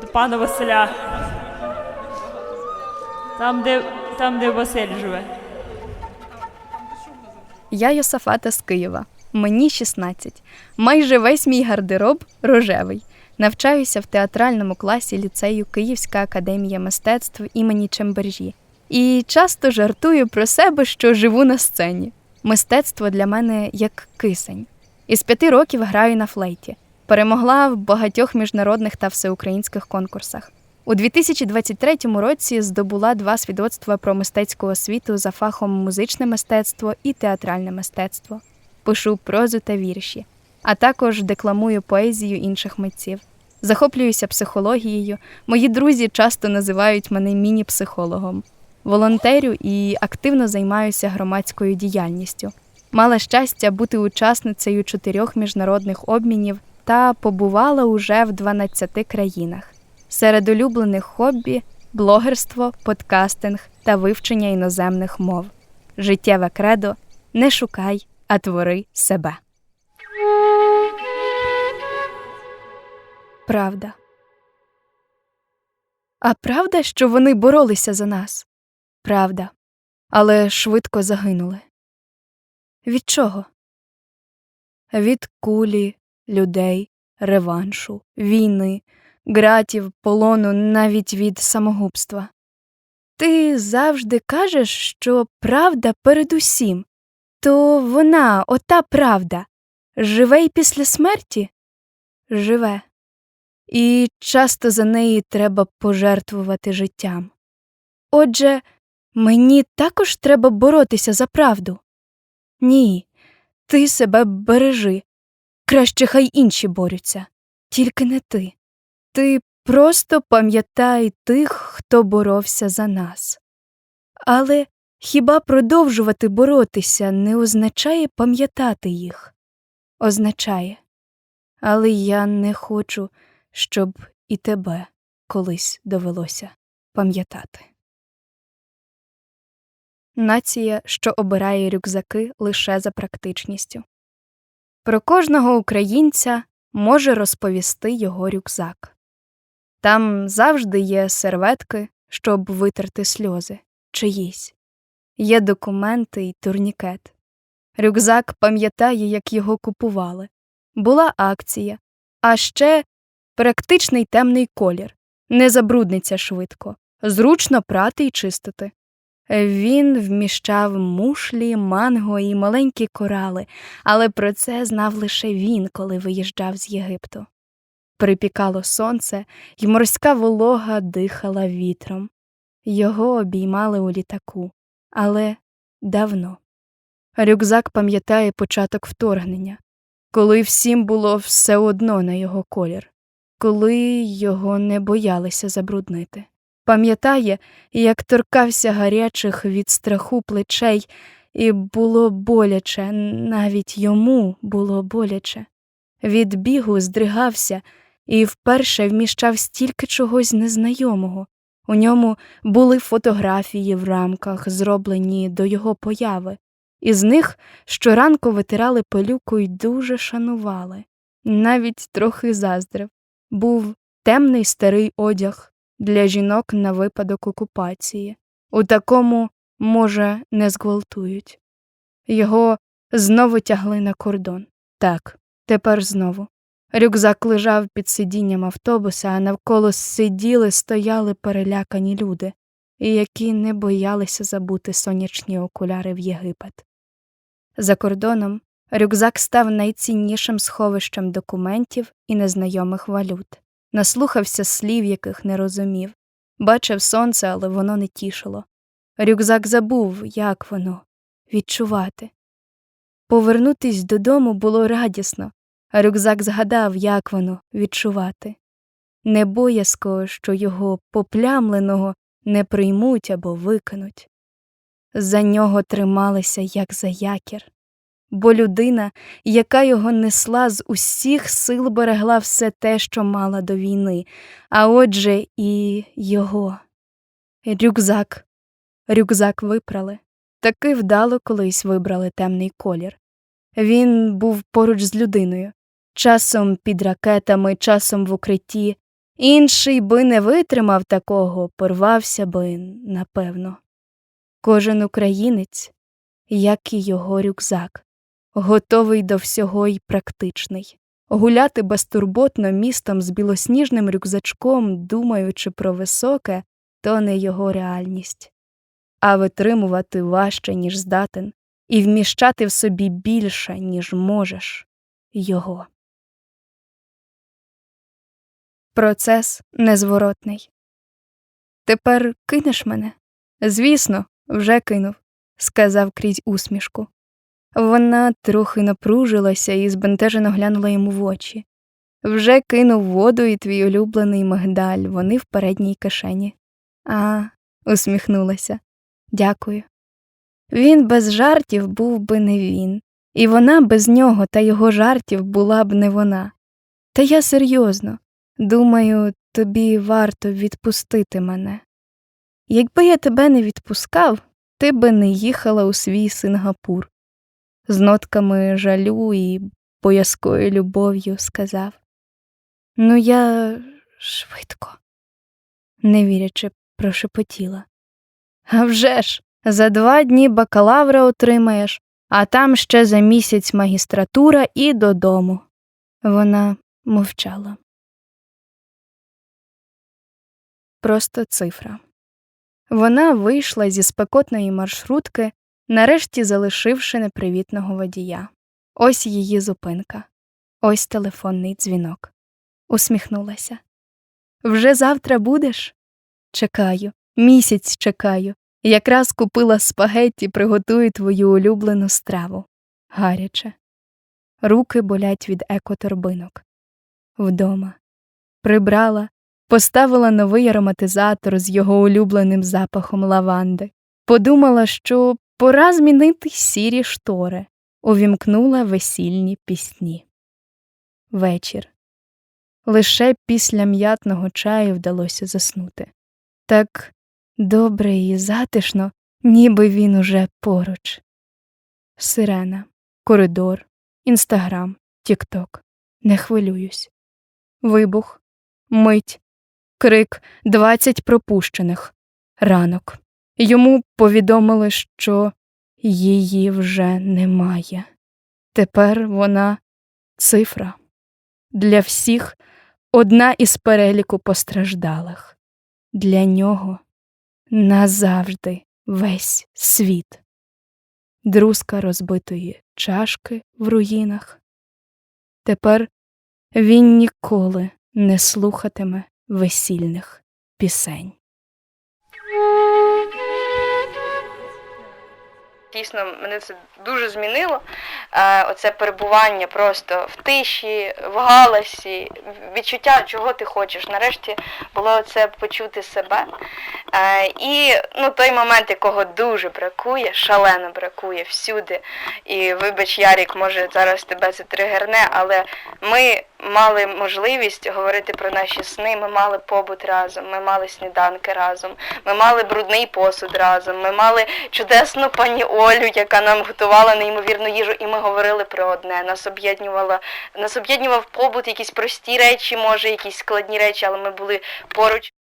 До пана Василя. Там, де, там, де Василь живе. Я Йосафата з Києва. Мені 16. Майже весь мій гардероб рожевий. Навчаюся в театральному класі ліцею Київська академія мистецтв імені Чембержі. І часто жартую про себе, що живу на сцені. Мистецтво для мене як кисень. Із п'яти років граю на флейті. Перемогла в багатьох міжнародних та всеукраїнських конкурсах. У 2023 році здобула два свідоцтва про мистецьку освіту за фахом музичне мистецтво і театральне мистецтво. Пишу прозу та вірші, а також декламую поезію інших митців. Захоплююся психологією. Мої друзі часто називають мене міні-психологом. Волонтерю і активно займаюся громадською діяльністю. Мала щастя бути учасницею чотирьох міжнародних обмінів та побувала уже в 12 країнах. Серед улюблених хобі блогерство, подкастинг та вивчення іноземних мов. Життєве кредо не шукай, а твори себе. Правда. А правда, що вони боролися за нас? Правда. Але швидко загинули. Від чого? Від кулі, людей, реваншу, війни, ґратів, полону, навіть від самогубства. Ти завжди кажеш, що правда передусім, то вона, ота правда, живе й після смерті? Живе. І часто за неї треба пожертвувати життям. Отже, мені також треба боротися за правду. Ні, ти себе бережи. Краще хай інші борються, тільки не ти. Ти просто пам'ятай тих, хто боровся за нас. Але хіба продовжувати боротися не означає пам'ятати їх? Означає. Але я не хочу, щоб і тебе колись довелося пам'ятати. Нація, що обирає рюкзаки лише за практичністю. Про кожного українця може розповісти його рюкзак. Там завжди є серветки, щоб витерти сльози, чиїсь, є документи й турнікет. Рюкзак пам'ятає, як його купували, була акція, а ще практичний темний колір, не забрудниться швидко, зручно прати й чистити. Він вміщав мушлі, манго і маленькі корали, але про це знав лише він, коли виїжджав з Єгипту. Припікало сонце, і морська волога дихала вітром. Його обіймали у літаку, але давно. Рюкзак пам'ятає початок вторгнення, коли всім було все одно на його колір, коли його не боялися забруднити. Пам'ятає, як торкався гарячих від страху плечей, і було боляче, навіть йому було боляче. Від бігу здригався і вперше вміщав стільки чогось незнайомого. У ньому були фотографії в рамках, зроблені до його появи. Із них щоранку витирали пилюку й дуже шанували. Навіть трохи заздрив. Був темний старий одяг для жінок на випадок окупації. У такому, може, не зґвалтують. Його знову тягли на кордон. Так, тепер знову. Рюкзак лежав під сидінням автобуса, а навколо сиділи, стояли перелякані люди, які не боялися забути сонячні окуляри в Єгипет. За кордоном рюкзак став найціннішим сховищем документів і незнайомих валют, наслухався слів, яких не розумів, бачив сонце, але воно не тішило. Рюкзак забув, як воно відчувати. Повернутись додому було радісно, а рюкзак згадав, як воно відчувати. Не боязко, що його поплямленого не приймуть або викинуть. За нього трималися, як за якір, бо людина, яка його несла з усіх сил берегла все те, що мала до війни, а отже і його. Рюкзак. Рюкзак випрали, таки вдало колись вибрали темний колір. Він був поруч з людиною, часом під ракетами, часом в укритті. Інший би не витримав такого, порвався би, напевно. Кожен українець, як і його рюкзак, готовий до всього й практичний. Гуляти безтурботно містом з білосніжним рюкзачком, думаючи про високе, то не його реальність, а витримувати важче, ніж здатен, і вміщати в собі більше, ніж можеш його. Процес незворотний. Тепер кинеш мене? Звісно, вже кинув, сказав крізь усмішку. Вона трохи напружилася і збентежено глянула йому в очі. Вже кинув воду і твій улюблений мигдаль, вони в передній кишені. А, усміхнулася. Дякую. Він без жартів був би не він, і вона без нього та його жартів була б не вона. Та я серйозно, думаю, тобі варто відпустити мене. Якби я тебе не відпускав, ти би не їхала у свій Сингапур. З нотками жалю і боязкою любов'ю сказав. Ну, я швидко, не вірячи, прошепотіла. А вже ж, за два дні бакалавра отримаєш, а там ще за місяць магістратура і додому. Вона мовчала. Просто цифра. Вона вийшла зі спекотної маршрутки, нарешті залишивши непривітного водія. Ось її зупинка, ось телефонний дзвінок. Усміхнулася. Вже завтра будеш? Чекаю, місяць чекаю. Якраз купила спагетті, приготую твою улюблену страву. Гаряче. Руки болять від екоторбинок. Вдома. Прибрала, поставила новий ароматизатор з його улюбленим запахом лаванди. Подумала, що пора змінити сірі штори. Увімкнула весільні пісні. Вечір. Лише після м'ятного чаю вдалося заснути. Так добре і затишно, ніби він уже поруч. Сирена, коридор, інстаграм, тікток. Не хвилююсь. Вибух, мить, крик, двадцять пропущених. Ранок. Йому повідомили, що її вже немає. Тепер вона цифра. Для всіх одна із переліку постраждалих. Для нього назавжди весь світ. Друзка розбитої чашки в руїнах. Тепер він ніколи не слухатиме весільних пісень. Дійсно, мене це дуже змінило. Е, оце перебування просто в тиші, в галасі, відчуття, чого ти хочеш. Нарешті було оце почути себе. Е, і ну, той момент, якого дуже бракує, шалено бракує всюди. І вибач, Ярік, може зараз тебе це тригерне, але ми мали можливість говорити про наші сни, ми мали побут разом, ми мали сніданки разом, ми мали брудний посуд разом, ми мали чудесну пані Олю, яка нам готувала неймовірну їжу, і ми говорили про одне. Нас об'єднувала, нас об'єднував побут, якісь прості речі, може, якісь складні речі, але ми були поруч.